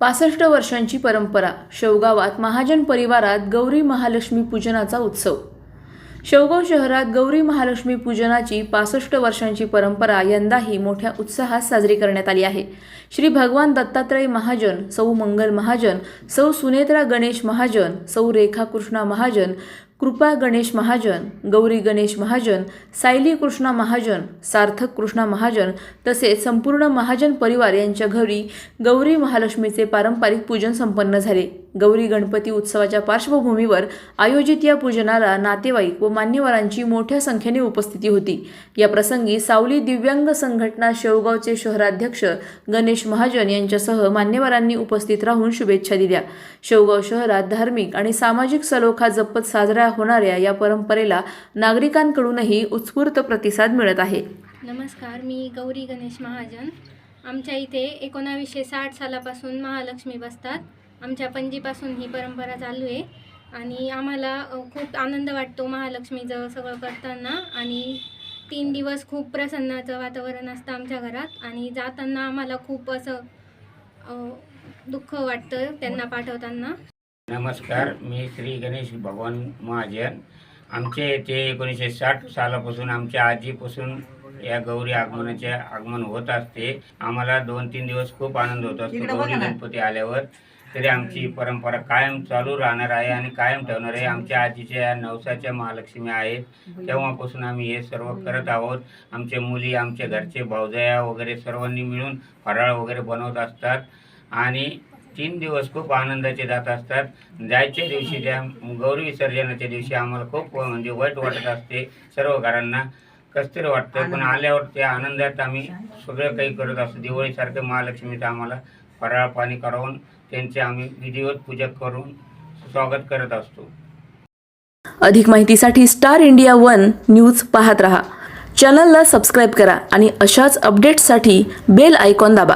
पासष्ट वर्षांची परंपरा शेवगावात महाजन परिवारात गौरी महालक्ष्मी पूजनाचा उत्सव. शेवगाव शहरात गौरी महालक्ष्मी पूजनाची पासष्ट वर्षांची परंपरा यंदाही मोठ्या उत्साहात साजरी करण्यात आली आहे. श्री भगवान दत्तात्रय महाजन सौ मंगल महाजन सौ सुनेत्रा गणेश महाजन सौ रेखा कृष्णा महाजन कृपा गणेश महाजन गौरी गणेश महाजन सायली कृष्णा महाजन सार्थक कृष्णा महाजन तसेच संपूर्ण महाजन परिवार यांच्या घरी गौरी महालक्ष्मीचे पारंपरिक पूजन संपन्न झाले. गौरी गणपती उत्सवाच्या पार्श्वभूमीवर आयोजित या पूजनाला नातेवाईक व मान्यवरांची मोठ्या संख्येने उपस्थिती होती. या प्रसंगी सावली दिव्यांग संघटना शेवगावचे शहराध्यक्ष गणेश महाजन यांच्यासह मान्यवरांनी उपस्थित राहून शुभेच्छा दिल्या. शेवगाव शहरात धार्मिक आणि सामाजिक सलोखा जपत साजऱ्या होणाऱ्या या परंपरेला नागरिकांकडूनही उत्स्फूर्त प्रतिसाद मिळत आहे. नमस्कार मी गौरी गणेश महाजन. आमच्या इथे एकोणावीसशे साठ सालापासून महालक्ष्मी बसतात. आमच्या पणजीपासून ही परंपरा चालू आहे. आणि आम्हाला खूप आनंद वाटतो महालक्ष्मीचं सगळं करताना. आणि तीन दिवस खूप प्रसन्नाचं वातावरण असतं आमच्या घरात. आणि जाताना आम्हाला खूप असं अ, दुःख वाटतं त्यांना पाठवताना. नमस्कार मी श्री गणेश भगवान महाजन. आमच्या येथे एकोणीसशे साठ सालापासून आमच्या आजीपासून या गौरी आगमनाचे आगमन होत असते. आम्हाला दोन तीन दिवस खूप आनंद होत असतो. गौरी गणपती आल्यावर. तरी आमची परंपरा कायम चालू राहणार आहे आणि कायम ठेवणार आहे. आमच्या आजीच्या या नवसाच्या महालक्ष्मी आहेत तेव्हापासून आम्ही हे सर्व करत आहोत. आमच्या मुली आमच्या घरचे भावजया वगैरे सर्वांनी मिळून फराळ वगैरे बनवत असतात आणि तीन दिवस खूप आनंदाचे जात असतात. जायच्या दिवशी त्या गौरी विसर्जनाच्या दिवशी आम्हाला खूप म्हणजे वाईट वाटत असते सर्व घरांना. कसतरी वाटतं पण आल्यावर त्या आनंदात आम्ही सगळं काही करत असतो. दिवाळीसारखं महालक्ष्मीचं आम्हाला फराळ पाणी करून त्यांचे आम्ही विधिवत पूजा करून स्वागत करत असतो. अधिक माहितीसाठी स्टार इंडिया वन न्यूज पाहत रहा. चॅनलला सबस्क्राईब करा आणि अशाच अपडेट्ससाठी बेल आयकॉन दाबा.